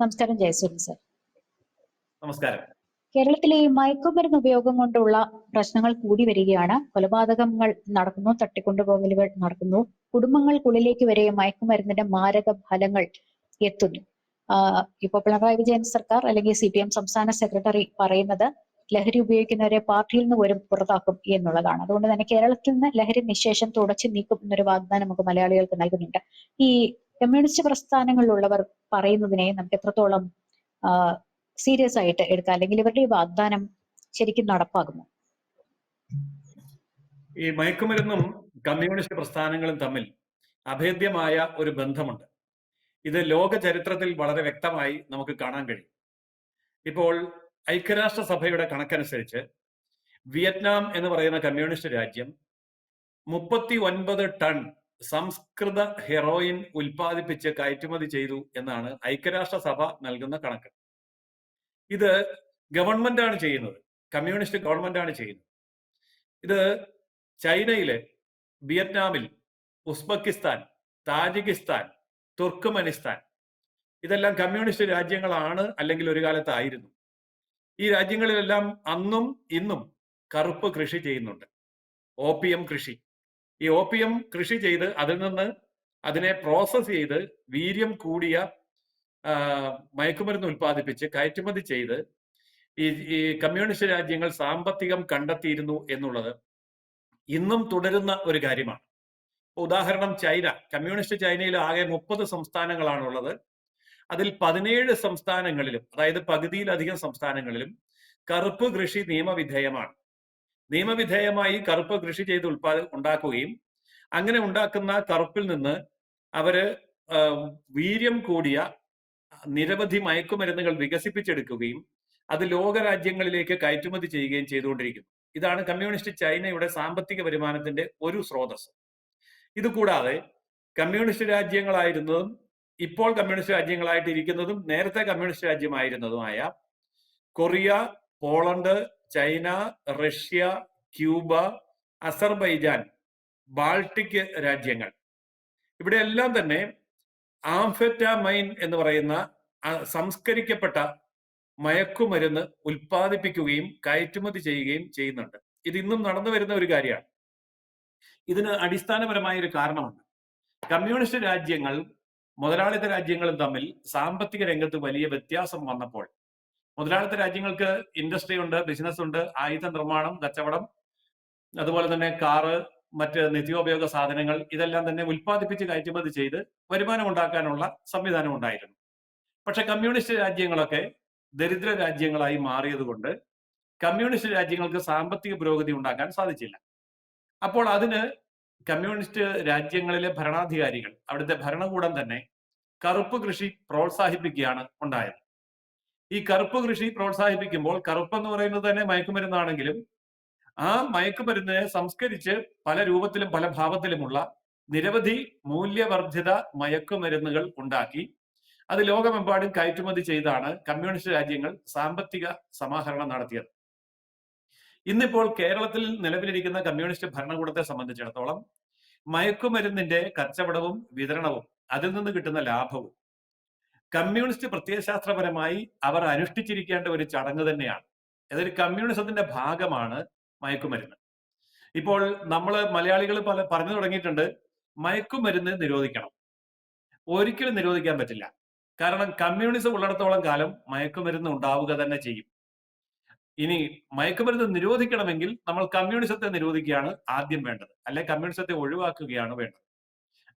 നമസ്കാരം ജയസൂര്യൻ സർ. നമസ്കാരം. കേരളത്തിലെ മയക്കുമരുന്ന് ഉപയോഗം കൊണ്ടുള്ള പ്രശ്നങ്ങൾ കൂടി വരികയാണ്. കൊലപാതകങ്ങൾ നടക്കുന്നു തട്ടിക്കൊണ്ടുപോകലുകൾ നടക്കുന്നു. കുടുംബങ്ങൾക്കുള്ളിലേക്ക് വരെ മയക്കുമരുന്നിന്റെ മാരക ഫലങ്ങൾ എത്തുന്നു. ഇപ്പോൾ ഇപ്പൊ പിണറായി വിജയൻ സർക്കാർ അല്ലെങ്കിൽ സി പി എം സംസ്ഥാന സെക്രട്ടറി പറയുന്നത് ലഹരി ഉപയോഗിക്കുന്നവരെ പാർട്ടിയിൽ നിന്ന് പോലും പുറത്താക്കും എന്നുള്ളതാണ്. അതുകൊണ്ട് തന്നെ കേരളത്തിൽ നിന്ന് ലഹരി നിശേഷം തുടച്ചു നീക്കും എന്നൊരു വാഗ്ദാനം നമുക്ക് മലയാളികൾക്ക് നൽകുന്നുണ്ട്. ഈ കമ്മ്യൂണിസ്റ്റ് പ്രസ്ഥാനങ്ങളിലുള്ളവർ പറയുന്നതിനെ നമുക്ക് എത്രത്തോളം സീരിയസ് ആയിട്ട് എടുക്കാം? അല്ലെങ്കിൽ ഇവരുടെ വാഗ്ദാനം ശരിക്കും നടപ്പാകുമോ? ഈ മയക്കുമരുന്നും കമ്മ്യൂണിസ്റ്റ് പ്രസ്ഥാനങ്ങളും തമ്മിൽ അഭേദ്യമായ ഒരു ബന്ധമുണ്ട്. ഇത് ലോക ചരിത്രത്തിൽ വളരെ വ്യക്തമായി നമുക്ക് കാണാൻ കഴിയും. ഇപ്പോൾ ഐക്യരാഷ്ട്രസഭയുടെ കണക്കനുസരിച്ച് വിയറ്റ്നാം എന്ന് പറയുന്ന കമ്മ്യൂണിസ്റ്റ് രാജ്യം മുപ്പത്തി ഒൻപത് ടൺ സംസ്കൃത ഹെറോയിൻ ഉൽപ്പാദിപ്പിച്ച് കയറ്റുമതി ചെയ്തു എന്നാണ് ഐക്യരാഷ്ട്ര സഭ നൽകുന്ന കണക്ക്. ഇത് ഗവൺമെന്റ് ആണ് ചെയ്യുന്നത്. കമ്മ്യൂണിസ്റ്റ് ഗവൺമെന്റ് ആണ് ചെയ്യുന്നത്. ഇത് ചൈനയിലെ വിയറ്റ്നാമിൽ ഉസ്ബക്കിസ്ഥാൻ താജിക്കിസ്ഥാൻ തുർക്കുമനിസ്ഥാൻ ഇതെല്ലാം കമ്മ്യൂണിസ്റ്റ് രാജ്യങ്ങളാണ് അല്ലെങ്കിൽ ഒരു കാലത്തായിരുന്നു. ഈ രാജ്യങ്ങളിലെല്ലാം അന്നും ഇന്നും കറുപ്പ് കൃഷി ചെയ്യുന്നുണ്ട്. ഓപ്പിയം കൃഷി. ഈ ഓപ്പിയം കൃഷി ചെയ്ത് അതിൽ നിന്ന് അതിനെ പ്രോസസ് ചെയ്ത് വീര്യം കൂടിയ മയക്കുമരുന്ന് ഉൽപ്പാദിപ്പിച്ച് കയറ്റുമതി ചെയ്ത് ഈ ഈ കമ്മ്യൂണിസ്റ്റ് രാജ്യങ്ങൾ സാമ്പത്തികം കണ്ടെത്തിയിരുന്നു എന്നുള്ളത് ഇന്നും തുടരുന്ന ഒരു കാര്യമാണ്. ഉദാഹരണം ചൈന. കമ്മ്യൂണിസ്റ്റ് ചൈനയിൽ ആകെ മുപ്പത് സംസ്ഥാനങ്ങളാണുള്ളത്. അതിൽ പതിനേഴ് സംസ്ഥാനങ്ങളിലും അതായത് പകുതിയിലധികം സംസ്ഥാനങ്ങളിലും കറുപ്പ് കൃഷി നിയമവിധേയമാണ്. നിയമവിധേയമായി കറുപ്പ് കൃഷി ചെയ്ത് ഉൽപാദ ഉണ്ടാക്കുകയും അങ്ങനെ ഉണ്ടാക്കുന്ന കറുപ്പിൽ നിന്ന് അവർ വീര്യം കൂടിയ നിരവധി മയക്കുമരുന്നുകൾ വികസിപ്പിച്ചെടുക്കുകയും അത് ലോകരാജ്യങ്ങളിലേക്ക് കയറ്റുമതി ചെയ്യുകയും ചെയ്തുകൊണ്ടിരിക്കുന്നു. ഇതാണ് കമ്മ്യൂണിസ്റ്റ് ചൈനയുടെ സാമ്പത്തിക വരുമാനത്തിന്റെ ഒരു സ്രോതസ് ഇതുകൂടാതെ കമ്മ്യൂണിസ്റ്റ് രാജ്യങ്ങളായിരുന്നതും ഇപ്പോൾ കമ്മ്യൂണിസ്റ്റ് രാജ്യങ്ങളായിട്ട് ഇരിക്കുന്നതും നേരത്തെ communist രാജ്യമായിരുന്നതുമായ Korea Poland China Russia Cuba Azerbaijan Baltic രാജ്യങ്ങൾ. ഇവിടെ എല്ലാം തന്നെ ആംഫെറ്റാമൈൻ എന്ന് പറയുന്ന സംസ്കരിക്കപ്പെട്ട മയക്കുമരുന്ന് ഉൽപ്പാദിപ്പിക്കുകയും കയറ്റുമതി ചെയ്യുകയും ചെയ്യുന്നുണ്ട്. ഇത് ഇന്നും നടന്നു വരുന്ന ഒരു കാര്യമാണ്. ഇതിന് അടിസ്ഥാനപരമായ ഒരു കാരണമുണ്ട്. കമ്മ്യൂണിസ്റ്റ് രാജ്യങ്ങൾ മുതലാളിത്ത രാജ്യങ്ങളും തമ്മിൽ സാമ്പത്തിക രംഗത്ത് വലിയ വ്യത്യാസം വന്നപ്പോൾ മുതലാളിത്ത രാജ്യങ്ങൾക്ക് ഇൻഡസ്ട്രി ഉണ്ട് ബിസിനസ് ഉണ്ട് ആയുധ നിർമ്മാണം കച്ചവടം അതുപോലെ തന്നെ കാറ് മറ്റ് നിത്യോപയോഗ സാധനങ്ങൾ ഇതെല്ലാം തന്നെ ഉൽപ്പാദിപ്പിച്ച് കയറ്റുമതി ചെയ്ത് വരുമാനം ഉണ്ടാക്കാനുള്ള സംവിധാനം ഉണ്ടായിരുന്നു. പക്ഷെ കമ്മ്യൂണിസ്റ്റ് രാജ്യങ്ങളൊക്കെ ദരിദ്ര രാജ്യങ്ങളായി മാറിയതുകൊണ്ട് കമ്മ്യൂണിസ്റ്റ് രാജ്യങ്ങൾക്ക് സാമ്പത്തിക പുരോഗതി ഉണ്ടാക്കാൻ സാധിച്ചില്ല. അപ്പോൾ അതിന് കമ്മ്യൂണിസ്റ്റ് രാജ്യങ്ങളിലെ ഭരണാധികാരികൾ അവിടുത്തെ ഭരണകൂടം തന്നെ കറുപ്പ് കൃഷി പ്രോത്സാഹിപ്പിക്കുകയാണ് ഉണ്ടായത്. ഈ കറുപ്പ് കൃഷി പ്രോത്സാഹിപ്പിക്കുമ്പോൾ കറുപ്പ് എന്ന് പറയുന്നത് തന്നെ മയക്കുമരുന്നാണെങ്കിലും ആ മയക്കുമരുന്നിനെ സംസ്കരിച്ച് പല രൂപത്തിലും പല ഭാവത്തിലുമുള്ള നിരവധി മൂല്യവർദ്ധിത മയക്കുമരുന്നുകൾ ഉണ്ടാക്കി. അത് ലോകമെമ്പാടും കയറ്റുമതി ചെയ്താണ് കമ്മ്യൂണിസ്റ്റ് രാജ്യങ്ങൾ സാമ്പത്തിക സമാഹരണം നടത്തിയത്. ഇന്നിപ്പോൾ കേരളത്തിൽ നിലവിലിരിക്കുന്ന കമ്മ്യൂണിസ്റ്റ് ഭരണകൂടത്തെ സംബന്ധിച്ചിടത്തോളം മയക്കുമരുന്നിന്റെ കച്ചവടവും വിതരണവും അതിൽ നിന്ന് കിട്ടുന്ന ലാഭവും കമ്മ്യൂണിസ്റ്റ് പ്രത്യയശാസ്ത്രപരമായി അവർ അനുഷ്ഠിച്ചിരിക്കേണ്ട ഒരു ചടങ്ങ് തന്നെയാണ്. അതൊരു കമ്മ്യൂണിസത്തിന്റെ ഭാഗമാണ് മയക്കുമരുന്ന്. ഇപ്പോൾ നമ്മൾ മലയാളികൾ പല പറഞ്ഞു തുടങ്ങിയിട്ടുണ്ട് മയക്കുമരുന്ന് നിരോധിക്കണം. ഒരിക്കലും നിരോധിക്കാൻ പറ്റില്ല. കാരണം കമ്മ്യൂണിസം ഉള്ളിടത്തോളം കാലം മയക്കുമരുന്ന് ഉണ്ടാവുക തന്നെ ചെയ്യും. ഇനി മയക്കുമരുന്ന് നിരോധിക്കണമെങ്കിൽ നമ്മൾ കമ്മ്യൂണിസത്തെ നിരോധിക്കുകയാണ് ആദ്യം വേണ്ടത്. അല്ലെ കമ്മ്യൂണിസത്തെ ഒഴിവാക്കുകയാണ് വേണ്ടത്.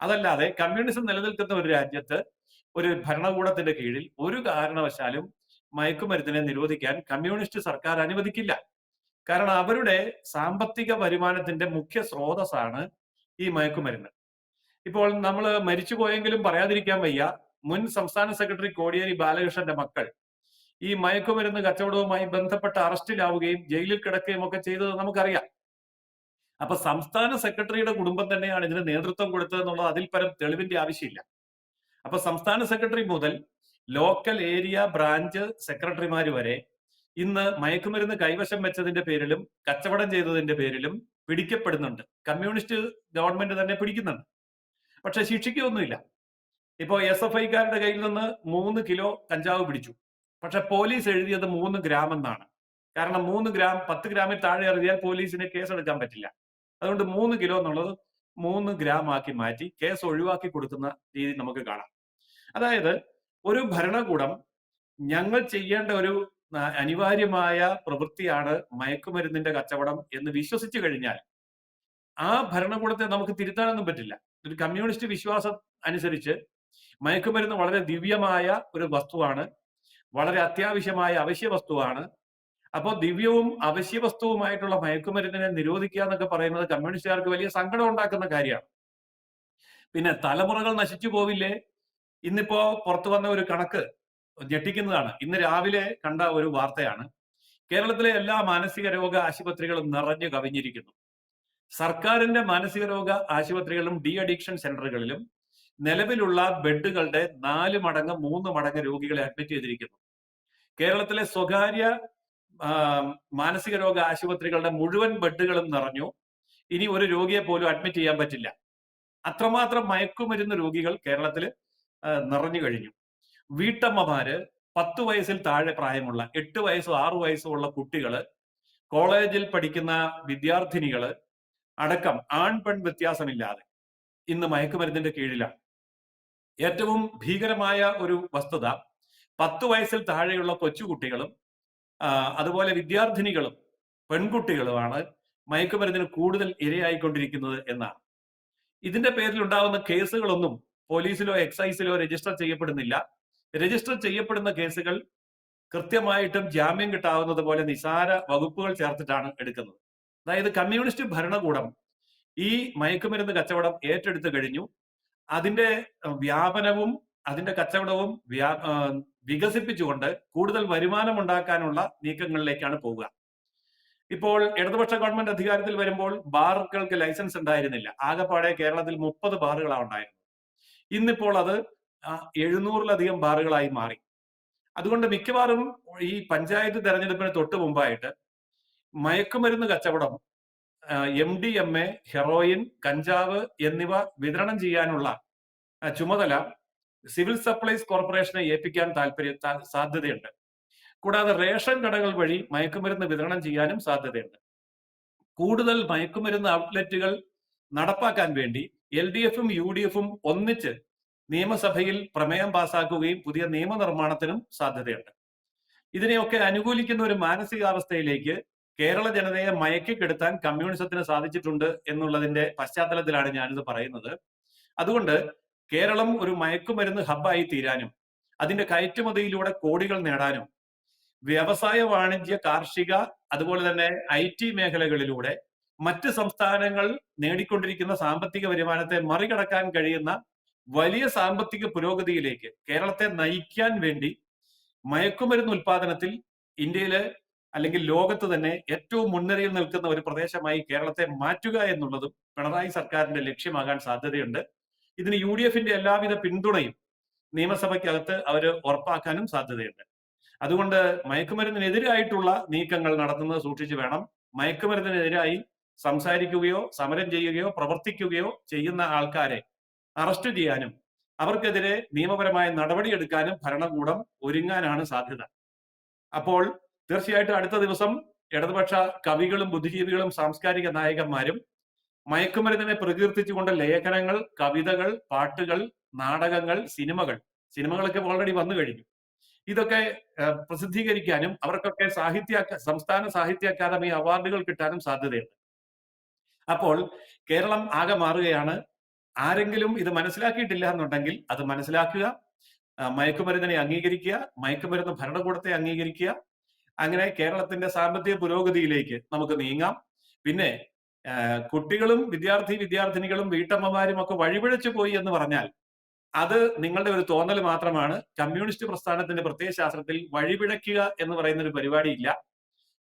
അതല്ലാതെ കമ്മ്യൂണിസം നിലനിൽക്കുന്ന ഒരു രാജ്യത്ത് ഒരു ഭരണകൂടത്തിന്റെ കീഴിൽ ഒരു കാരണവശാലും മയക്കുമരുന്നിനെ നിരോധിക്കാൻ കമ്മ്യൂണിസ്റ്റ് സർക്കാർ അനുവദിക്കില്ല. കാരണം അവരുടെ സാമ്പത്തിക വരുമാനത്തിന്റെ മുഖ്യ സ്രോതസ്സാണ് ഈ മയക്കുമരുന്ന്. ഇപ്പോൾ നമ്മൾ മരിച്ചുപോയെങ്കിലും പറയാതിരിക്കാൻ വയ്യ മുൻ സംസ്ഥാന സെക്രട്ടറി കോടിയേരി ബാലകൃഷ്ണന്റെ മക്കൾ ഈ മയക്കുമരുന്ന് കച്ചവടവുമായി ബന്ധപ്പെട്ട് അറസ്റ്റിലാവുകയും ജയിലിൽ കിടക്കുകയും ഒക്കെ ചെയ്തത് നമുക്കറിയാം. അപ്പൊ സംസ്ഥാന സെക്രട്ടറിയുടെ കുടുംബം തന്നെയാണ് ഇതിന് നേതൃത്വം കൊടുത്തതെന്നുള്ളത് അതിൽ പരം തെളിവിന്റെ ആവശ്യമില്ല. അപ്പൊ സംസ്ഥാന സെക്രട്ടറി മുതൽ ലോക്കൽ ഏരിയ ബ്രാഞ്ച് സെക്രട്ടറിമാർ വരെ ഇന്ന് മയക്കുമരുന്ന് കൈവശം വെച്ചതിന്റെ പേരിലും കച്ചവടം ചെയ്തതിന്റെ പേരിലും പിടിക്കപ്പെടുന്നുണ്ട്. കമ്മ്യൂണിസ്റ്റ് ഗവൺമെന്റ് തന്നെ പിടിക്കുന്നുണ്ട്. പക്ഷെ ശിക്ഷിക്കൊന്നുമില്ല. ഇപ്പോ എസ് എഫ് ഐക്കാരുടെ കയ്യിൽ നിന്ന് മൂന്ന് കിലോ കഞ്ചാവ് പിടിച്ചു. പക്ഷെ പോലീസ് എഴുതിയത് മൂന്ന് ഗ്രാം എന്നാണ്. കാരണം മൂന്ന് ഗ്രാം പത്ത് ഗ്രാമിൽ താഴെ എറിയാൽ പോലീസിന് കേസെടുക്കാൻ പറ്റില്ല. അതുകൊണ്ട് മൂന്ന് കിലോ എന്നുള്ളത് മൂന്ന് ഗ്രാം ആക്കി മാറ്റി കേസ് ഒഴിവാക്കി കൊടുക്കുന്ന രീതി നമുക്ക് കാണാം. അതായത് ഒരു ഭരണകൂടം ഞങ്ങൾ ചെയ്യേണ്ട ഒരു അനിവാര്യമായ പ്രവൃത്തിയാണ് മയക്കുമരുന്നിന്റെ കച്ചവടം എന്ന് വിശ്വസിച്ചു കഴിഞ്ഞാൽ ആ ഭരണകൂടത്തെ നമുക്ക് തിരുത്താനൊന്നും പറ്റില്ല. ഒരു കമ്മ്യൂണിസ്റ്റ് വിശ്വാസം അനുസരിച്ച് മയക്കുമരുന്ന് വളരെ ദിവ്യമായ ഒരു വസ്തുവാണ് വളരെ അത്യാവശ്യമായ അവശ്യ വസ്തുവാണ്. അപ്പോൾ ദിവ്യവും അവശ്യ വസ്തുവുമായിട്ടുള്ള മയക്കുമരുന്നിനെ നിരോധിക്കുക എന്നൊക്കെ പറയുന്നത് കമ്മ്യൂണിസ്റ്റുകാർക്ക് വലിയ സങ്കടം ഉണ്ടാക്കുന്ന കാര്യമാണ്. പിന്നെ തലമുറകൾ നശിച്ചു പോവില്ലേ? ഇന്നിപ്പോ പുറത്തു വന്ന ഒരു കണക്ക് ഞെട്ടിക്കുന്നതാണ്. ഇന്ന് രാവിലെ കണ്ട ഒരു വാർത്തയാണ്. കേരളത്തിലെ എല്ലാ മാനസിക രോഗ ആശുപത്രികളും നിറഞ്ഞു കവിഞ്ഞിരിക്കുന്നു. സർക്കാരിന്റെ മാനസിക രോഗ ആശുപത്രികളിലും ഡി അഡിക്ഷൻ സെന്ററുകളിലും നിലവിലുള്ള ബെഡുകളുടെ നാല് മടങ്ങ് മൂന്ന് മടങ്ങ് രോഗികളെ അഡ്മിറ്റ് ചെയ്തിരിക്കുന്നു. കേരളത്തിലെ സ്വകാര്യ മാനസിക രോഗ ആശുപത്രികളുടെ മുഴുവൻ ബെഡുകളും നിറഞ്ഞു. ഇനി ഒരു രോഗിയെ പോലും അഡ്മിറ്റ് ചെയ്യാൻ പറ്റില്ല. അത്രമാത്രം മയക്കുമരുന്ന് രോഗികൾ കേരളത്തിൽ നിറഞ്ഞു കഴിഞ്ഞു. വീട്ടമ്മമാര് പത്ത് വയസ്സിൽ താഴെ പ്രായമുള്ള എട്ട് വയസ്സോ ആറു വയസ്സോ ഉള്ള കുട്ടികൾ കോളേജിൽ പഠിക്കുന്ന വിദ്യാർത്ഥിനികൾ അടക്കം ആൺ പെൺ വ്യത്യാസമില്ലാതെ ഇന്ന് മയക്കുമരുന്നിന്റെ കീഴിലാണ്. ഏറ്റവും ഭീകരമായ ഒരു വസ്തുത പത്ത് വയസ്സിൽ താഴെയുള്ള കൊച്ചുകുട്ടികളും അതുപോലെ വിദ്യാർത്ഥിനികളും പെൺകുട്ടികളുമാണ് മയക്കുമരുന്നിന് കൂടുതൽ ഇരയായിക്കൊണ്ടിരിക്കുന്നത് എന്നാണ്. ഇതിന്റെ പേരിൽ ഉണ്ടാകുന്ന കേസുകളൊന്നും പോലീസിലോ എക്സൈസിലോ രജിസ്റ്റർ ചെയ്യപ്പെടുന്നില്ല. രജിസ്റ്റർ ചെയ്യപ്പെടുന്ന കേസുകൾ കൃത്യമായിട്ടും ജാമ്യം കിട്ടാവുന്നത് പോലെ നിസാര വകുപ്പുകൾ ചേർത്തിട്ടാണ് എടുക്കുന്നത്. അതായത് കമ്മ്യൂണിസ്റ്റ് ഭരണകൂടം ഈ മയക്കുമരുന്ന് കച്ചവടം ഏറ്റെടുത്തു കഴിഞ്ഞു. അതിന്റെ വ്യാപനവും അതിന്റെ കച്ചവടവും വ്യാ വികസിപ്പിച്ചുകൊണ്ട് കൂടുതൽ വരുമാനം ഉണ്ടാക്കാനുള്ള നീക്കങ്ങളിലേക്കാണ് പോവുക. ഇപ്പോൾ ഇടതുപക്ഷ ഗവൺമെന്റ് അധികാരത്തിൽ വരുമ്പോൾ ബാറുകൾക്ക് ലൈസൻസ് ഉണ്ടായിരുന്നില്ല. ആകെപ്പാടെ കേരളത്തിൽ മുപ്പത് ബാറുകളാണ് ഉണ്ടായിരുന്നത്. ഇന്നിപ്പോൾ അത് എഴുന്നൂറിലധികം ബാറുകളായി മാറി. അതുകൊണ്ട് മിക്കവാറും ഈ പഞ്ചായത്ത് തെരഞ്ഞെടുപ്പിന് തൊട്ട് മുമ്പായിട്ട് മയക്കുമരുന്ന് കച്ചവടം M D M A heroin കഞ്ചാവ് എന്നിവ വിതരണം ചെയ്യാനുള്ള ചുമതല സിവിൽ സപ്ലൈസ് കോർപ്പറേഷനെ ഏൽപ്പിക്കാൻ താല്പര്യ സാധ്യതയുണ്ട്. കൂടാതെ റേഷൻ കടകൾ വഴി മയക്കുമരുന്ന് വിതരണം ചെയ്യാനും സാധ്യതയുണ്ട്. കൂടുതൽ മയക്കുമരുന്ന് ഔട്ട്ലെറ്റുകൾ നടപ്പാക്കാൻ വേണ്ടി എൽ ഡി എഫും യു ഡി എഫും ഒന്നിച്ച് നിയമസഭയിൽ പ്രമേയം പാസാക്കുകയും പുതിയ നിയമനിർമ്മാണത്തിനും സാധ്യതയുണ്ട്. ഇതിനെയൊക്കെ അനുകൂലിക്കുന്ന ഒരു മാനസികാവസ്ഥയിലേക്ക് കേരള ജനതയെ മയക്കിക്കെടുത്താൻ കമ്മ്യൂണിസത്തിന് സാധിച്ചിട്ടുണ്ട് എന്നുള്ളതിന്റെ പശ്ചാത്തലത്തിലാണ് ഞാനിത് പറയുന്നത്. അതുകൊണ്ട് കേരളം ഒരു മയക്കുമരുന്ന് ഹബ്ബായി തീരാനും അതിന്റെ കയറ്റുമതിയിലൂടെ കോടികൾ നേടാനും വ്യവസായ വാണിജ്യ കാർഷിക അതുപോലെ തന്നെ ഐ ടി മേഖലകളിലൂടെ മറ്റ് സംസ്ഥാനങ്ങൾ നേടിക്കൊണ്ടിരിക്കുന്ന സാമ്പത്തിക വരുമാനത്തെ മറികടക്കാൻ കഴിയുന്ന വലിയ സാമ്പത്തിക പുരോഗതിയിലേക്ക് കേരളത്തെ നയിക്കാൻ വേണ്ടി മയക്കുമരുന്ന് ഉൽപാദനത്തിൽ ഇന്ത്യയിലെ അല്ലെങ്കിൽ ലോകത്ത് തന്നെ ഏറ്റവും മുൻനിരയിൽ നിൽക്കുന്ന ഒരു പ്രദേശമായി കേരളത്തെ മാറ്റുക എന്നുള്ളതും പിണറായി സർക്കാരിന്റെ ലക്ഷ്യമാകാൻ സാധ്യതയുണ്ട്. ഇതിന് യു ഡി എഫിന്റെ എല്ലാവിധ പിന്തുണയും നിയമസഭയ്ക്കകത്ത് അവർ ഉറപ്പാക്കാനും സാധ്യതയുണ്ട്. അതുകൊണ്ട് മയക്കുമരുന്നിനെതിരായിട്ടുള്ള നീക്കങ്ങൾ നടത്തുന്നത് സൂക്ഷിച്ചു വേണം. മയക്കുമരുന്നിനെതിരായി സംസാരിക്കുകയോ സമരം ചെയ്യുകയോ പ്രവർത്തിക്കുകയോ ചെയ്യുന്ന ആൾക്കാരെ അറസ്റ്റ് ചെയ്യാനും അവർക്കെതിരെ നിയമപരമായ നടപടിയെടുക്കാനും ഭരണകൂടം ഒരുങ്ങാനാണ് സാധ്യത. അപ്പോൾ തീർച്ചയായിട്ടും അടുത്ത ദിവസം ഇടതുപക്ഷ കവികളും ബുദ്ധിജീവികളും സാംസ്കാരിക നായകന്മാരും മയക്കുമരുന്നിനെ പ്രകീർത്തിച്ചുകൊണ്ട് ലേഖനങ്ങൾ കവിതകൾ പാട്ടുകൾ നാടകങ്ങൾ സിനിമകൾ സിനിമകളൊക്കെ ഓൾറെഡി വന്നു കഴിഞ്ഞു. ഇതൊക്കെ പ്രസിദ്ധീകരിക്കാനും അവർക്കൊക്കെ സാഹിത്യ സംസ്ഥാന സാഹിത്യ അക്കാദമി അവാർഡുകൾ കിട്ടാനും സാധ്യതയുണ്ട്. അപ്പോൾ കേരളം ആകെ മാറുകയാണ്. ആരെങ്കിലും ഇത് മനസ്സിലാക്കിയിട്ടില്ല എന്നുണ്ടെങ്കിൽ അത് മനസ്സിലാക്കുക. മയക്കുമരുന്നിനെ അംഗീകരിക്കുക മയക്കുമരുന്ന് ഭരണകൂടത്തെ അംഗീകരിക്കുക. അങ്ങനെ കേരളത്തിന്റെ സാമ്പത്തിക പുരോഗതിയിലേക്ക് നമുക്ക് നീങ്ങാം. പിന്നെ കുട്ടികളും വിദ്യാർത്ഥി വിദ്യാർത്ഥിനികളും വീട്ടമ്മമാരും ഒക്കെ വഴിപിഴച്ചു പോയി എന്ന് പറഞ്ഞാൽ അത് നിങ്ങളുടെ ഒരു തോന്നൽ മാത്രമാണ്. കമ്മ്യൂണിസ്റ്റ് പ്രസ്ഥാനത്തിന്റെ പ്രത്യയശാസ്ത്രത്തിൽ വഴിപിഴയ്ക്കുക എന്ന് പറയുന്ന ഒരു പരിപാടിയില്ല.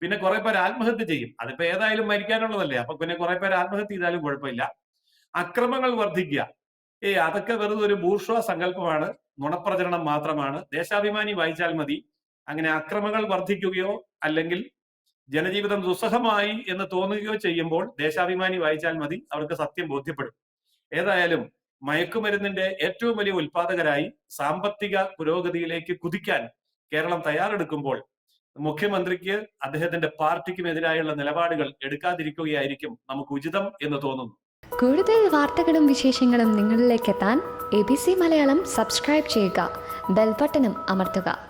പിന്നെ കുറെ പേർ ആത്മഹത്യ ചെയ്യും. അതിപ്പോ ഏതായാലും മരിക്കാനുള്ളതല്ലേ. അപ്പൊ പിന്നെ കുറെ പേർ ആത്മഹത്യ ചെയ്താലും കുഴപ്പമില്ല. അക്രമങ്ങൾ വർദ്ധിക്കുക. ഏ അതൊക്കെ വെറുതെ ഒരു ബൂർഷ്വ സങ്കല്പമാണ്. നുണപ്രചരണം മാത്രമാണ്. ദേശാഭിമാനി വായിച്ചാൽ മതി. അങ്ങനെ അക്രമങ്ങൾ വർദ്ധിക്കുകയോ അല്ലെങ്കിൽ ജനജീവിതം ദുസ്സഹമായി എന്ന് തോന്നുകയോ ചെയ്യുമ്പോൾ ദേശാഭിമാനി വായിച്ചാൽ മതി. അവർക്ക് സത്യം ബോധ്യപ്പെടും. ഏതായാലും മയക്കുമരുന്നിന്റെ ഏറ്റവും വലിയ ഉൽപാദകരായി സാമ്പത്തിക പുരോഗതിയിലേക്ക് കുതിക്കാൻ കേരളം തയ്യാറെടുക്കുമ്പോൾ മുഖ്യമന്ത്രിക്ക് അദ്ദേഹത്തിന്റെ പാർട്ടിക്കും എതിരായുള്ള നിലപാടുകൾ എടുക്കാതിരിക്കുകയായിരിക്കും നമുക്ക് ഉചിതം എന്ന് തോന്നുന്നു. കൂടുതൽ വാർത്തകളും വിശേഷങ്ങളും നിങ്ങളിലേക്ക് എത്താൻ A B C Malayalam subscribe ചെയ്യുക. ബെൽബട്ടനും അമർത്തുക.